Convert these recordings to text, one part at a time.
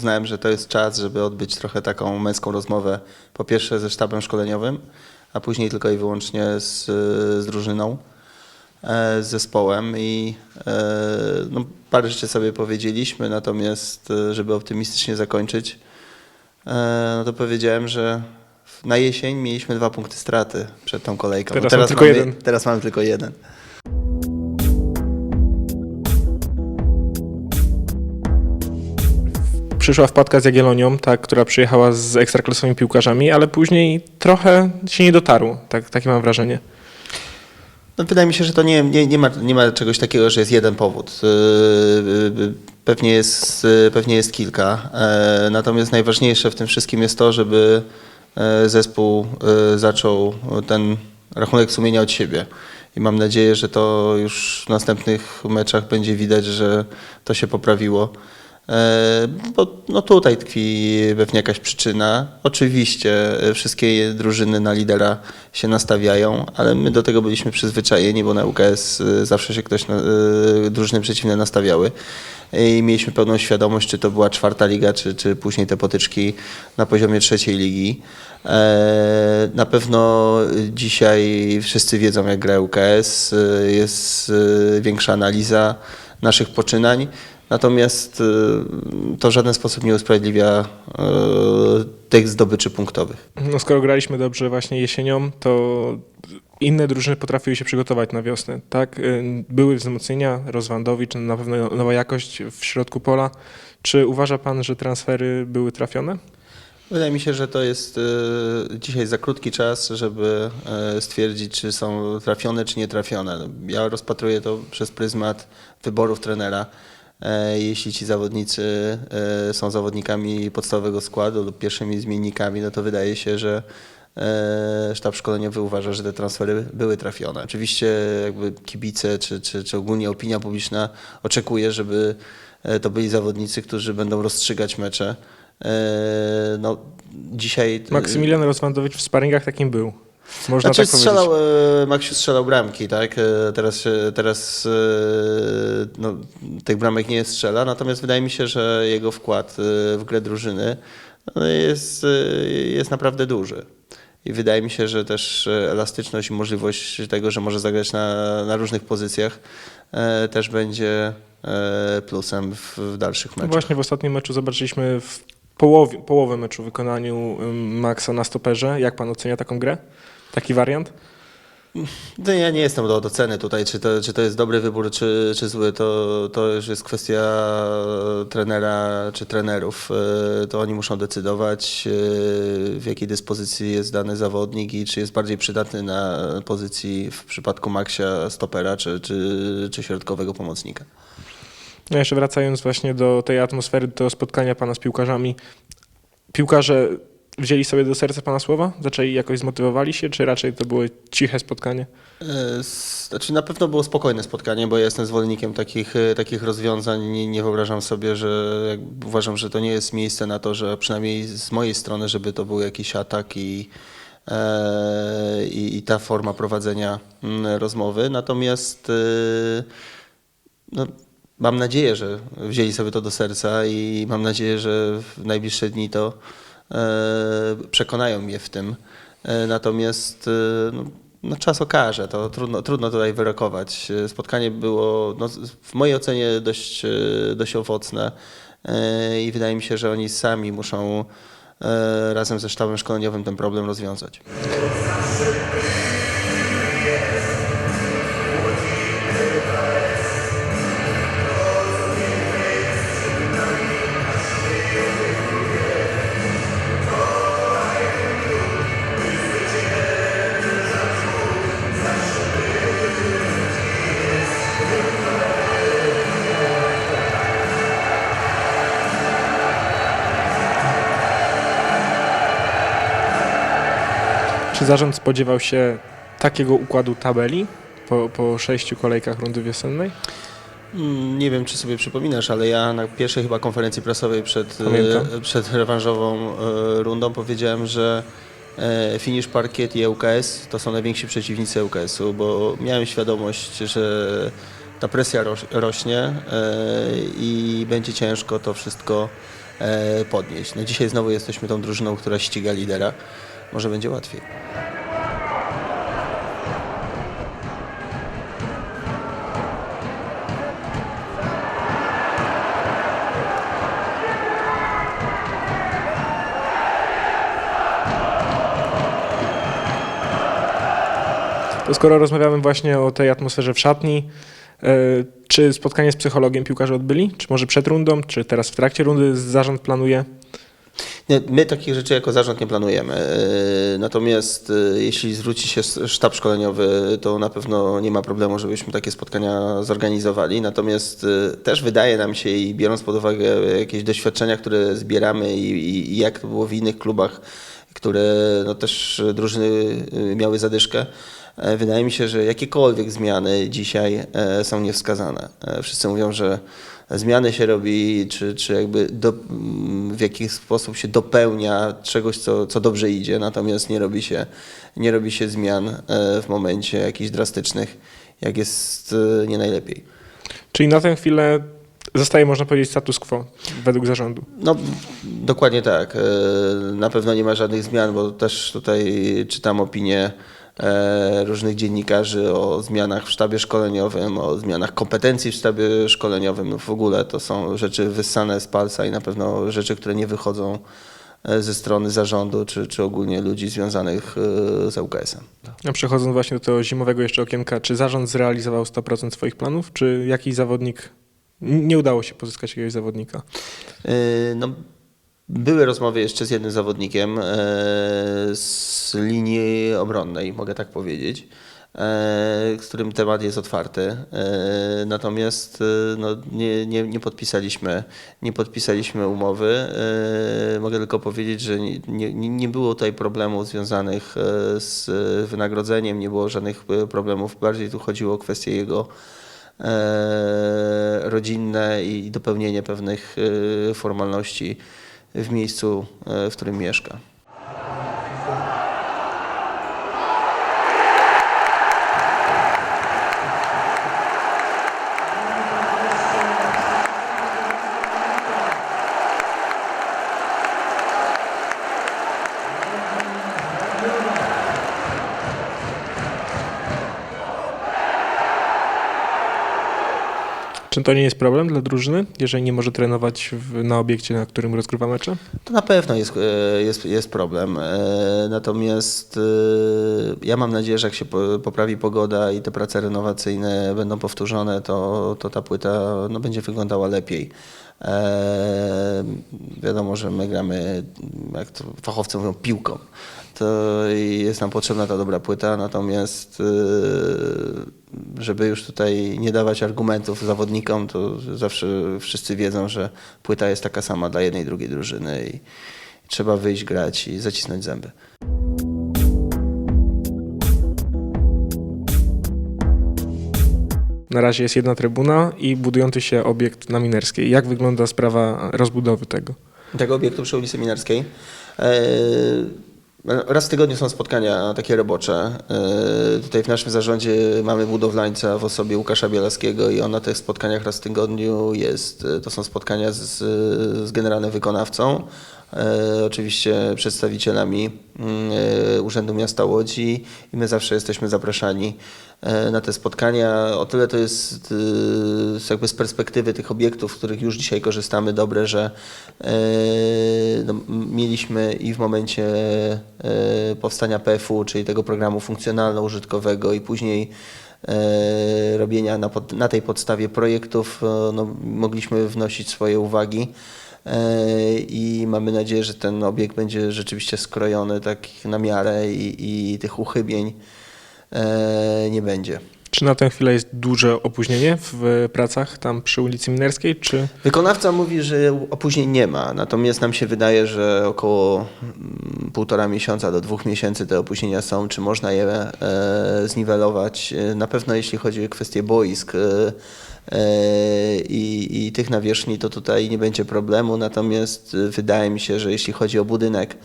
uznałem, że to jest czas, żeby odbyć trochę taką męską rozmowę. Po pierwsze ze sztabem szkoleniowym, a później tylko i wyłącznie z, z drużyną, e, z zespołem i e, no, parę rzeczy sobie powiedzieliśmy, natomiast e, żeby optymistycznie zakończyć, no to powiedziałem, że na jesień mieliśmy dwa punkty straty przed tą kolejką. Teraz mam tylko mamy. Teraz mamy tylko jeden. Przyszła wpadka z Jagiellonią, ta, która przyjechała z ekstraklasowymi piłkarzami, ale później trochę się nie dotarło, tak, takie mam wrażenie. No, wydaje mi się, że to nie, nie, nie, ma, nie ma czegoś takiego, że jest jeden powód. Yy, yy, Pewnie jest, pewnie jest kilka. E, Natomiast najważniejsze w tym wszystkim jest to, żeby e, zespół e, zaczął ten rachunek sumienia od siebie. I mam nadzieję, że to już w następnych meczach będzie widać, że to się poprawiło. E, Bo no tutaj tkwi pewnie jakaś przyczyna. Oczywiście e, wszystkie drużyny na lidera się nastawiają, ale my do tego byliśmy przyzwyczajeni, bo na UKS e, zawsze się ktoś, na, drużyny przeciwne nastawiały i mieliśmy pełną świadomość, czy to była czwarta liga, czy, czy później te potyczki na poziomie trzeciej ligi. Na pewno dzisiaj wszyscy wiedzą, jak gra UKS, jest większa analiza naszych poczynań. Natomiast y, to w żaden sposób nie usprawiedliwia y, tych zdobyczy punktowych. No skoro graliśmy dobrze właśnie jesienią, to inne drużyny potrafiły się przygotować na wiosnę, tak? Y, Były wzmocnienia, Rozwandowicz, na pewno nowa jakość w środku pola. Czy uważa pan, że transfery były trafione? Wydaje mi się, że to jest dzisiaj za krótki czas, żeby stwierdzić, czy są trafione, czy nie trafione. Ja rozpatruję to przez pryzmat wyborów trenera. E, Jeśli ci zawodnicy e, są zawodnikami podstawowego składu lub pierwszymi zmiennikami, no to wydaje się, że e, sztab szkoleniowy uważa, że te transfery były trafione. Oczywiście jakby kibice czy, czy, czy ogólnie opinia publiczna oczekuje, żeby to byli zawodnicy, którzy będą rozstrzygać mecze. No, dzisiaj. Maksymilian Rozwandowicz w sparingach takim był. Można Znaczy tak powiedzieć. strzelał, e, Maksiu strzelał bramki, tak? E, Teraz, się- teraz e, no, tych bramek nie strzela, natomiast wydaje mi się, że jego wkład e, w grę drużyny no, jest, e, jest naprawdę duży. I wydaje mi się, że też e, elastyczność i możliwość tego, że może zagrać na, na różnych pozycjach, e, też będzie e, plusem w, w dalszych No meczach. Właśnie w ostatnim meczu zobaczyliśmy w połowie, połowę meczu w wykonaniu Maxa na stoperze. Jak pan ocenia taką grę? Taki wariant? No ja nie jestem do, od oceny tutaj, czy to, czy to jest dobry wybór, czy, czy zły. To, to już jest kwestia trenera czy trenerów. E, To oni muszą decydować, e, w jakiej dyspozycji jest dany zawodnik i czy jest bardziej przydatny na pozycji w przypadku Maxia stopera czy, czy, czy środkowego pomocnika. No jeszcze wracając właśnie do tej atmosfery, do spotkania pana z piłkarzami. Piłkarze wzięli sobie do serca pana słowa? Zaczęli jakoś zmotywowali się, czy raczej to było ciche spotkanie? E, Znaczy na pewno było spokojne spotkanie, bo ja jestem zwolennikiem takich, e, takich rozwiązań. Nie, nie wyobrażam sobie, że uważam, że to nie jest miejsce na to, że przynajmniej z mojej strony, żeby to był jakiś atak i, e, i, i ta forma prowadzenia rozmowy. Natomiast no, mam nadzieję, że wzięli sobie to do serca i mam nadzieję, że w najbliższe dni to przekonają mnie w tym. E, natomiast e, no, no, czas okaże, to trudno, trudno tutaj wyrokować. E, Spotkanie było no, w mojej ocenie dość, e, dość owocne e, i wydaje mi się, że oni sami muszą e, razem ze sztabem szkoleniowym ten problem rozwiązać. Czy zarząd spodziewał się takiego układu tabeli po, po sześciu kolejkach rundy wiosennej? Mm, Nie wiem, czy sobie przypominasz, ale ja na pierwszej chyba konferencji prasowej przed, Pamiętam. e, przed rewanżową e, rundą powiedziałem, że e, Finish Parkiet i ŁKS to są najwięksi przeciwnicy ŁKS-u, bo miałem świadomość, że ta presja roś, rośnie i będzie ciężko to wszystko podnieść. No dzisiaj znowu jesteśmy tą drużyną, która ściga lidera. Może będzie łatwiej. To skoro rozmawiamy właśnie o tej atmosferze w szatni, e, czy spotkanie z psychologiem piłkarze odbyli? Czy może przed rundą, czy teraz w trakcie rundy zarząd planuje? My takich rzeczy jako zarząd nie planujemy. Yy, Natomiast yy, jeśli zwróci się sztab szkoleniowy, to na pewno nie ma problemu, żebyśmy takie spotkania zorganizowali. Natomiast yy, też wydaje nam się i biorąc pod uwagę jakieś doświadczenia, które zbieramy i, i, jak to było w innych klubach, które no, też drużyny miały zadyszkę, e, wydaje mi się, że jakiekolwiek zmiany dzisiaj e, są niewskazane. E, Wszyscy mówią, że zmiany się robi, czy, czy jakby do, w jakiś sposób się dopełnia czegoś, co, co dobrze idzie, natomiast nie robi się, nie robi się zmian e, w momencie jakichś drastycznych, jak jest e, nie najlepiej. Czyli na tę chwilę zostaje, można powiedzieć, status quo według zarządu. No, dokładnie tak. E, Na pewno nie ma żadnych zmian, bo też tutaj czytam opinie różnych dziennikarzy o zmianach w sztabie szkoleniowym, o zmianach kompetencji w sztabie szkoleniowym. No w ogóle to są rzeczy wyssane z palca i na pewno rzeczy, które nie wychodzą e, ze strony zarządu czy, czy ogólnie ludzi związanych e, z UKS-em. A przechodząc właśnie do tego zimowego jeszcze okienka, czy zarząd zrealizował 100% swoich planów, czy jakiś zawodnik, nie udało się pozyskać jakiegoś zawodnika? No, były rozmowy jeszcze z jednym zawodnikiem e, z linii obronnej, mogę tak powiedzieć, e, z którym temat jest otwarty. E, Natomiast e, no, nie, nie, nie, podpisaliśmy, nie podpisaliśmy umowy. E, Mogę tylko powiedzieć, że nie, nie, było tutaj problemów związanych e, z wynagrodzeniem, nie było żadnych e, problemów. Bardziej tu chodziło o kwestię jego e, rodzinne i dopełnienie pewnych e, formalności w miejscu, e, w którym mieszka. Czy to nie jest problem dla drużyny, jeżeli nie może trenować w, na obiekcie, na którym rozgrywa mecze? To na pewno jest, e, jest, jest problem. E, Natomiast e, ja mam nadzieję, że jak się po- poprawi pogoda i te prace renowacyjne będą powtórzone, to, to ta płyta no, będzie wyglądała lepiej. E, Wiadomo, że my gramy, jak to fachowcy mówią, piłką. To jest nam potrzebna ta dobra płyta, natomiast e, żeby już tutaj nie dawać argumentów zawodnikom, to zawsze wszyscy wiedzą, że płyta jest taka sama dla jednej i drugiej drużyny i trzeba wyjść, grać i zacisnąć zęby. Na razie jest jedna trybuna i budujący się obiekt na Minerskiej. Jak wygląda sprawa rozbudowy tego? tego obiektu przy ulicy Minarskiej. E, Raz w tygodniu są spotkania takie robocze. E, Tutaj w naszym zarządzie mamy budowlańca w osobie Łukasza Bielaskiego i on na tych spotkaniach raz w tygodniu jest. E, To są spotkania z, z generalnym wykonawcą, oczywiście przedstawicielami mm, e, Urzędu Miasta Łodzi i my zawsze jesteśmy zapraszani e, na te spotkania. O tyle to jest e, jakby z perspektywy tych obiektów, z których już dzisiaj korzystamy, dobre, że e, no, mieliśmy i w momencie e, powstania PFU, czyli tego programu funkcjonalno-użytkowego i później e, robienia na, pod, na tej podstawie projektów, e, no, mogliśmy wnosić swoje uwagi. E, I mamy nadzieję, że ten obiekt będzie rzeczywiście skrojony tak na miarę i, i tych uchybień e, nie będzie. Czy na tę chwilę jest duże opóźnienie w pracach tam przy ulicy Minerskiej, czy Wykonawca mówi, że opóźnień nie ma, natomiast nam się wydaje, że około mm, półtora miesiąca do dwóch miesięcy te opóźnienia są. Czy można je e, zniwelować? E, Na pewno jeśli chodzi o kwestię boisk e, i, i tych nawierzchni, to tutaj nie będzie problemu, natomiast e, wydaje mi się, że jeśli chodzi o budynek,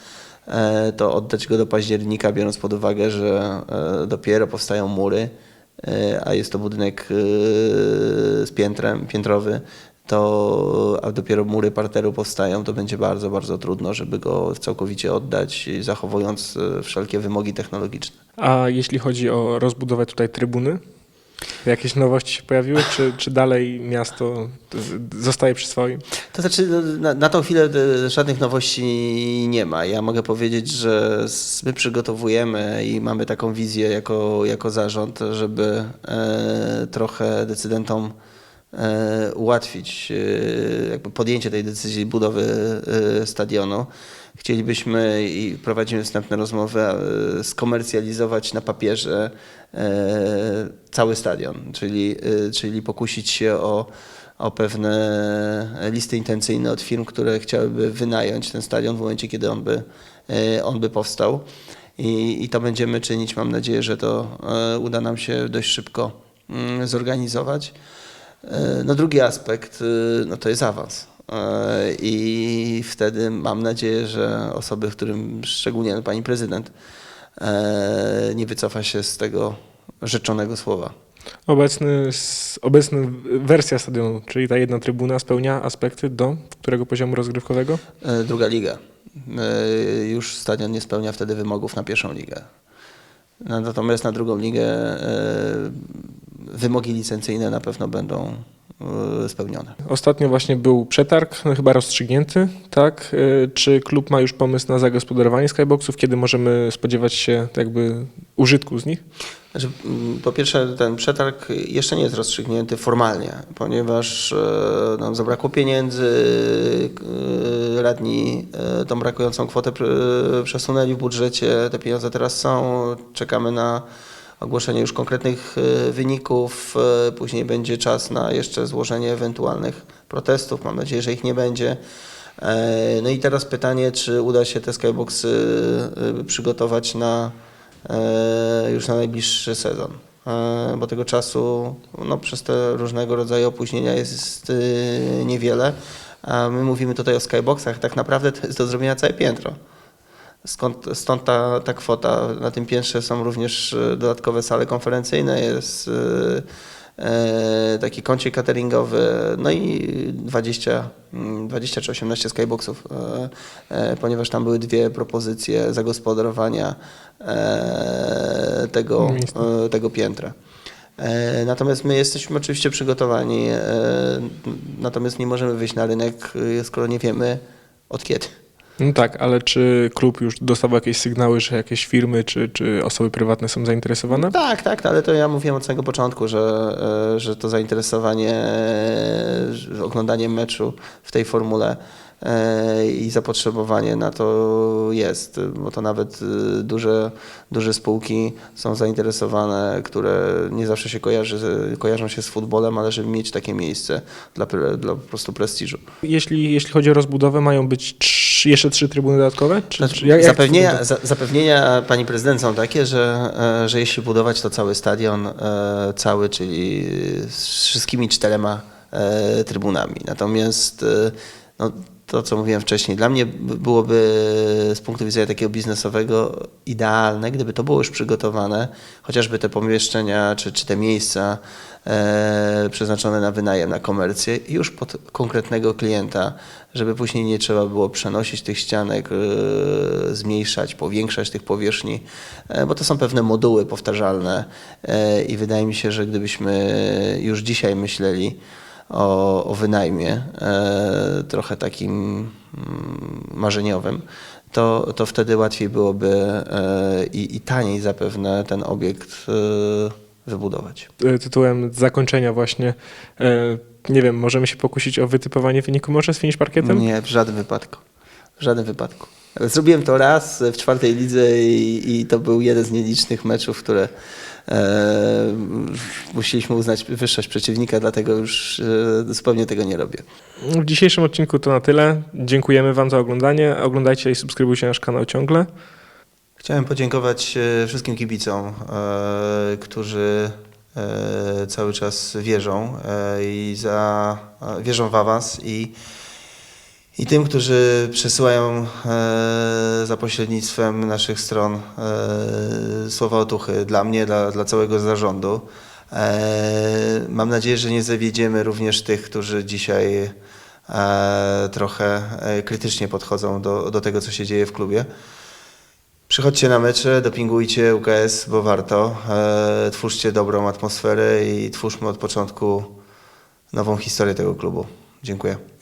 e, to oddać go do października, biorąc pod uwagę, że e, dopiero powstają mury, e, a jest to budynek e, z piętrem, piętrowy, to, a dopiero mury parteru powstają, to będzie bardzo, bardzo trudno, żeby go całkowicie oddać, zachowując e, wszelkie wymogi technologiczne. A jeśli chodzi o rozbudowę tutaj trybuny, jakieś nowości się pojawiły, czy, czy dalej miasto zostaje przy swoim? To znaczy, no, na, na tą chwilę e, żadnych nowości nie ma. Ja mogę powiedzieć, że my przygotowujemy i mamy taką wizję jako, jako zarząd, żeby e, trochę decydentom ułatwić e, podjęcie tej decyzji budowy e, stadionu. Chcielibyśmy i prowadzimy wstępne rozmowy, e, skomercjalizować na papierze e, cały stadion, czyli, e, czyli pokusić się o, o pewne listy intencyjne od firm, które chciałyby wynająć ten stadion w momencie, kiedy on by, e, on by powstał. I, I to będziemy czynić. Mam nadzieję, że to e, uda nam się dość szybko mm, zorganizować. E, No drugi aspekt e, no to jest awans. E, I wtedy mam nadzieję, że osoby, którym szczególnie no, pani prezydent e, nie wycofa się z tego rzeczonego słowa. Obecny, obecny wersja stadionu, czyli ta jedna trybuna spełnia aspekty do którego poziomu rozgrywkowego? Druga liga. Już stadion nie spełnia wtedy wymogów na pierwszą ligę. No, Natomiast na drugą ligę wymogi licencyjne na pewno będą e, spełnione. Ostatnio właśnie był przetarg, no chyba rozstrzygnięty, tak? Y, Czy klub ma już pomysł na zagospodarowanie skyboxów? Kiedy możemy spodziewać się jakby użytku z nich? Znaczy, mm, po pierwsze, ten przetarg jeszcze nie jest rozstrzygnięty formalnie, ponieważ e, nam zabrakło pieniędzy, e, radni e, tą brakującą kwotę pr- przesunęli w budżecie, te pieniądze teraz są, czekamy na ogłoszenie już konkretnych e, wyników, e, później będzie czas na jeszcze złożenie ewentualnych protestów, mam nadzieję, że ich nie będzie. E, No i teraz pytanie, czy uda się te skyboxy przygotować na już na najbliższy sezon. Bo tego czasu no, przez te różnego rodzaju opóźnienia jest niewiele. A my mówimy tutaj o skyboxach, tak naprawdę to jest do zrobienia całe piętro. Skąd, stąd ta, ta kwota. Na tym piętrze są również e, dodatkowe sale konferencyjne, jest e, e, taki kącik cateringowy, no i 20, mm, 20 czy 18 skyboxów, ponieważ tam były dwie propozycje zagospodarowania tego, tego piętra. Natomiast my jesteśmy oczywiście przygotowani, natomiast nie możemy wyjść na rynek, skoro nie wiemy od kiedy. No tak, ale czy klub już dostawał jakieś sygnały, że jakieś firmy czy, czy osoby prywatne są zainteresowane? Tak, tak, ale to ja mówiłem od samego początku, że, e, że to zainteresowanie e, oglądaniem meczu w tej formule i zapotrzebowanie na to jest, bo to nawet e, duże, duże spółki są zainteresowane, które nie zawsze się kojarzy, kojarzą się z futbolem, ale żeby mieć takie miejsce dla, dla po prostu prestiżu. Jeśli, jeśli chodzi o rozbudowę, mają być trz, jeszcze trzy trybuny dodatkowe? Czy, czy jak, jak zapewnienia, za, zapewnienia pani prezydent są takie, że, e, że jeśli budować to cały stadion, e, cały, czyli z wszystkimi czterema e, trybunami. Natomiast e, no, to, co mówiłem wcześniej, dla mnie byłoby z punktu widzenia takiego biznesowego idealne, gdyby to było już przygotowane, chociażby te pomieszczenia czy, czy te miejsca e, przeznaczone na wynajem, na komercję, już pod konkretnego klienta, żeby później nie trzeba było przenosić tych ścianek, e, zmniejszać, powiększać tych powierzchni, e, bo to są pewne moduły powtarzalne e, i wydaje mi się, że gdybyśmy już dzisiaj myśleli o, o wynajmie, e, trochę takim mm, marzeniowym, to, to wtedy łatwiej byłoby e, i, i taniej zapewne ten obiekt e, wybudować. Tytułem zakończenia właśnie, nie wiem, możemy się pokusić o wytypowanie wyniku może z finish parkietem? Nie, w żadnym wypadku. W żadnym wypadku. Zrobiłem to raz w czwartej lidze i, i to był jeden z nielicznych meczów, które musieliśmy uznać wyższość przeciwnika, dlatego już e, zupełnie tego nie robię. W dzisiejszym odcinku to na tyle. Dziękujemy Wam za oglądanie. Oglądajcie i subskrybujcie nasz kanał ciągle. Chciałem podziękować e, wszystkim kibicom, e, którzy e, cały czas wierzą e, i za, e, wierzą w awans i, i tym, którzy przesyłają e, za pośrednictwem naszych stron e, słowa otuchy dla mnie, dla, dla całego zarządu. E, Mam nadzieję, że nie zawiedziemy również tych, którzy dzisiaj trochę krytycznie podchodzą do, do tego, co się dzieje w klubie. Przychodźcie na mecze, dopingujcie UKS, bo warto. Twórzcie dobrą atmosferę i twórzmy od początku nową historię tego klubu. Dziękuję.